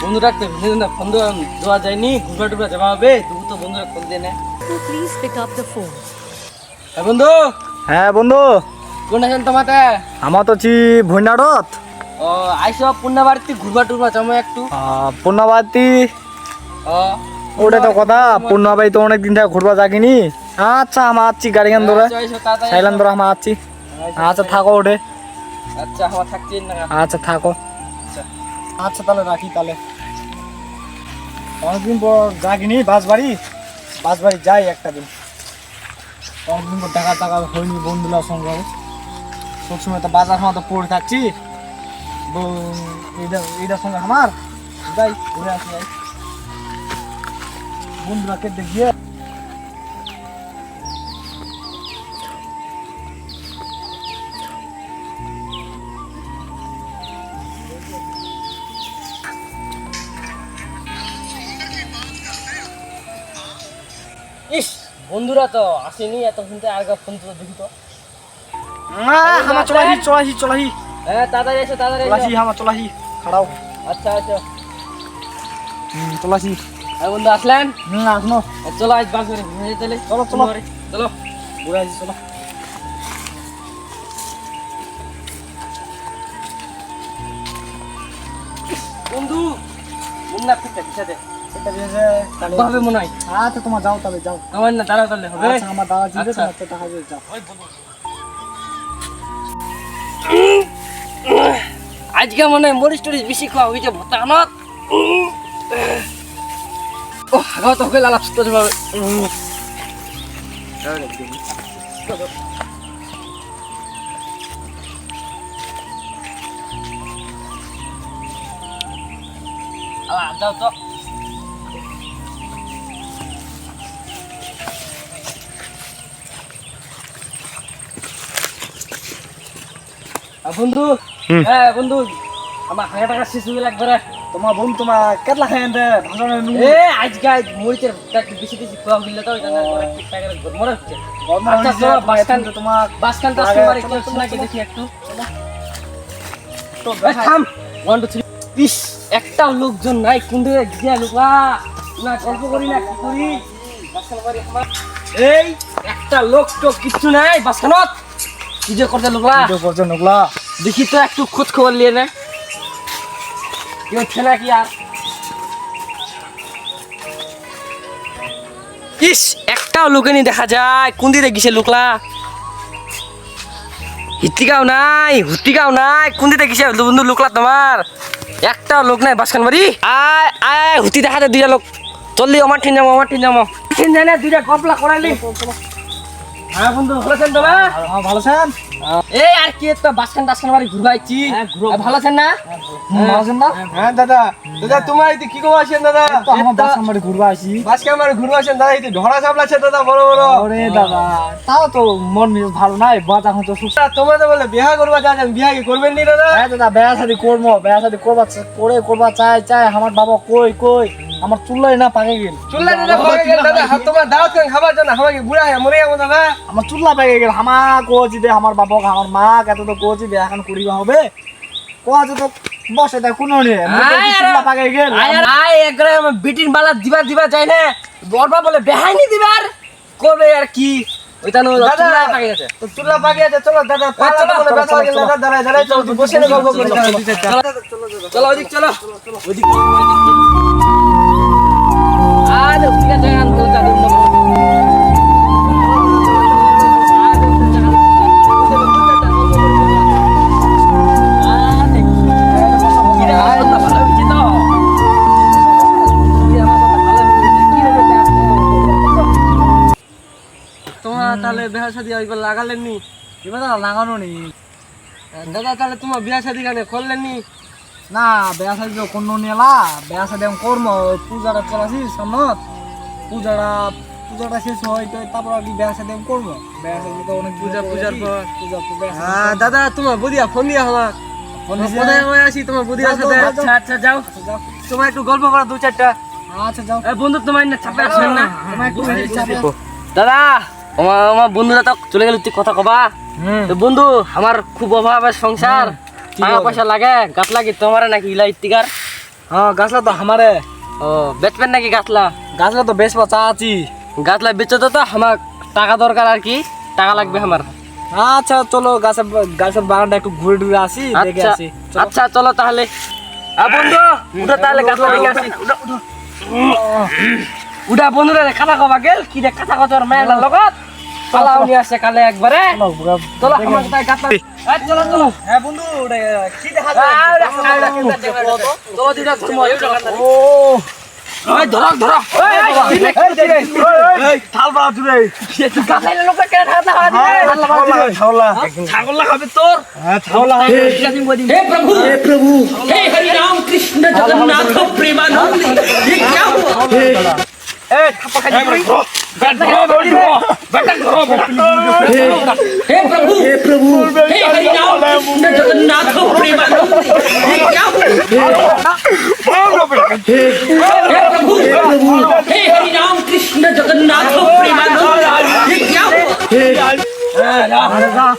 বন্ধু রাখতে ফোন দেওয়া যায়নি ঘুরবা টুরবা যাওয়া হবে তবু তো বন্ধুরা ফোন দিয়ে নেয় Please pick up the phone. হ্যাঁ বন্ধু? হ্যাঁ বন্ধু। কোন আছেন তোমাতে? আমার তো চি ভুইনাডত ও আইসো পূর্ণা ঘুরবা টুরবা যাব একটু। পূর্ণাবাতি ওটা তো কথা পূর্ণাবাই তো অনেক দিন থেকে ঘুরবা যাকিনি আচ্ছা আমার আছি গাড়ি গান ধরে আচ্ছা, সাইলান ধরে আমার আছি আচ্ছা থাকো ওঠে। আচ্ছা আমার থাকছি আচ্ছা থাকো। আচ্ছা তাহলে রাখি, তাহলে। অনেকদিন পর বাড়ি বাস বাড়ি যাই একটা দিন। অনেকদিন পর টাকা টাকা হয়নি, বন্ধুরা সঙ্গে। সবসময় তো বাজার মতো পড়ে থাকছি। এইটার সঙ্গে আমার। যাই, ঘুরে আসি, যাই। বন্ধুরাকে দেখিয়ে ইস বন্ধুরা তো আসেনি এত শুনতে আর ফোন তো দেখি তো। আমার চলাহি চলাহি চলাহি। হ্যাঁ তাড়াতাড়ি এসো তাড়াতাড়ি চলাহি এসো চলাহি খাড়াও। আচ্ছা আচ্ছা। হুম, চলাহি। হ্যাঁ বন্ধু আসলেন? হুম আসনো। চলো আজ বাস করে ঘুরে তাহলে চলো, চলো। চলো। ঘুরে আসি চলো। বন্ধু মুন্না ফিরতে সাথে দিয়েছে মনে হয়। আচ্ছা তোমার যাও তবে যাও। আমার না দাঁড়া করলে হবে। আচ্ছা আমার দাদা জিবে। তোমার তো টাকা দিয়ে যাও। আজকে মনে মরিচ টরিচ বেশি খাওয়া হয়েছে ভতানত। ও হাগাও তো হবে আলা যাও তো। বন্ধু হ্যাঁ বন্ধু আমার হাগা টাকা গেল একবারে তোমার বোন তোমার কেটলা খাই আনতে ভাষণ এ আজকে আজ মরিচের একটু বেশি বেশি খাওয়া হইলে তো এটা না করে ঠিকঠাক করে মনে হচ্ছে। আচ্ছা, তোমার তো। দেখি একটু। তো থাম। ওয়ান টু থ্রি ইস একটাও লোকজন নাই কোন দিকে গিয়া লোকা না গল্প করি না কি করি? বাসখান বাড়ি আমার এই একটা লোক তো কিচ্ছু নাই বাসখানত। কি যে করতে লোকলা ভিডিও করছ নগলা দেখি তো একটু খোঁজ খবর নিয়ে না। কেউ ছেলে কি আর? ইস একটাও লোকেনি দেখা যায়। কোন দিকে গেছে লোকলা? হিতিকাও নাই হুতিকাও নাই। কোন দিকে গেছে বন্ধু লোকলা তোমার? একটাও লোক নাই বাসখান বাড়ি। আয় আয় হুতি দেখা যায় দুইটা লোক। চললি আমার ঠিন যাব আমার ঠিন যাব ঠিন যায় না দুইটা গপলা করাইলি। হ্যাঁ বন্ধু ভালো আছেন তোমার? হ্যাঁ ভালো আছেন। এই আর কি একটা বাসখান টাসখান বাড়ি ঘুরবাইছি। ভালো আছেন না? ভালো আছেন না? হ্যাঁ দাদা দাদা তোমার এই কি কো আছেন দাদা? তো আমার বাস আমারে ঘুরবা আসি আজকে আমার ঘুরবো আছেন দাদা এই দাদা বড় বড়। ওরে দাদা তাও তো মন মেজাজ ভালো নাই বাদ এখন তো তোমাদের বলে বিয়া করবা যাচ্ছেন বিয়া কি করবেন নি দাদা? হ্যাঁ দাদা বেয়া শাদি করব বেয়া শাদি করবা করে করবা চাই চাই আমার বাবা কই কই? আমার চুল্লাই না পাকে গেল চুল্লা দাদা পাকে গেল দাদা হাত তোমার দাওয়াত কেন খাবার জন্য আমাকে বুড়া হয়ে মরে যাব দাদা আমার চুল্লা পাকে গেল আমার কোচি দে আমার বাবা আমার মা কত তো কোচি দে এখন করিবা হবে কোচ তো বসে দেখ কোনো আয় চুল্লা পাকে গেল আয় একরে আমার বিটির বালা দিবা দিবা চাই না বরবা বলে বেহাইনি দিবার করবে আর কি ওইটা নো দাদা। দাদা পাকে গেছে তো চুল্লা পাকে চলো দাদা পালা চলো, বলে চলো, চলো, গেল চলো। দাদা দাঁড়ায় দাঁড়ায় চলো তুই বসে নে গল্প করি চলো চলো ওইদিক চলো ওইদিক তাহলে বিয়া শাদি একবার লাগালেন নি এবার লাগানো নেই দাদা, তাহলে তোমার বিয়া শাদি গানে করলেন নি শাদি তো কোনো নেলা বেয়া শাদি আমি করব পূজাটা চলাছি সামনত পূজাটা পূজাটা শেষ হয় তো তারপর আর কি আমি করব বেয়া শাদি তো অনেক পূজা পূজার পর। পূজা হ্যাঁ দাদা তোমার বুদিয়া ফোন দিয়া আমার ফোন? কোথায় হয়ে আসি তোমার বুদিয়ার সাথে। আচ্ছা আচ্ছা যাও। তোমার একটু গল্প করো দু চারটা। আচ্ছা যাও। এ বন্ধু তোমার না চাপে আসবেন না? দাদা আমার আমার বন্ধুরা তো চলে গেল তুই কথা কবা। হুম। তো বন্ধু আমার খুব অভাব আছে সংসার। টাকা পয়সা লাগে? গাত লাগে তোমার নাকি ইলা ইত্তিকার? হ্যাঁ গাছলা তো আমারে। ও বেচবেন নাকি গাছলা গাছলা তো বেশ চা আছি। গাছলা বেচো তো তো আমার টাকা দরকার আর কি টাকা লাগবে আমার। আচ্ছা চলো গাছের গাছের বাগানটা একটু ঘুরে ঘুরে আসি দেখে আচ্ছা আসি। আচ্ছা চলো তাহলে। আ বন্ধু উঠো তাহলে গাছলা দেখে আসি। উঠা বন্ধুরা খাতা কবা গেল কি রে খাতা কত মেয়ের লগত? পালাও নিয়ে আসছে কালে একবারে চলো, ঘুরে- চলো দেখে আমার আসি। তাই গাছলা এই, চলো চলো হ্যাঁ বন্ধু ওটা কি দেখা আরে, আরে, আরে, চলো দুইটা ধর্ম এই জায়গাটা। ও এই, ধরো ধরো এই, এই, কি রে, কি রে, কি রে? থাল বাড়া দূরে গাছলা লোকে কেন ঠান্ডা হাওয়া দিবে? ছাওলা ছাগল খাবে তোর হ্যাঁ ছাওলা हे प्रभु हे प्रभु हे हरि राम कृष्ण जगन्नाथ प्रेमानंद ये क्या हुआ ए थप्पा खा जी बेटा घरो बेटा घरो हे प्रभु हे प्रभु। हे जगन्नाथ प्रेम हे प्रभु हे प्रभु। राम कृष्ण जगन्नाथ प्रेम क्या हे राम।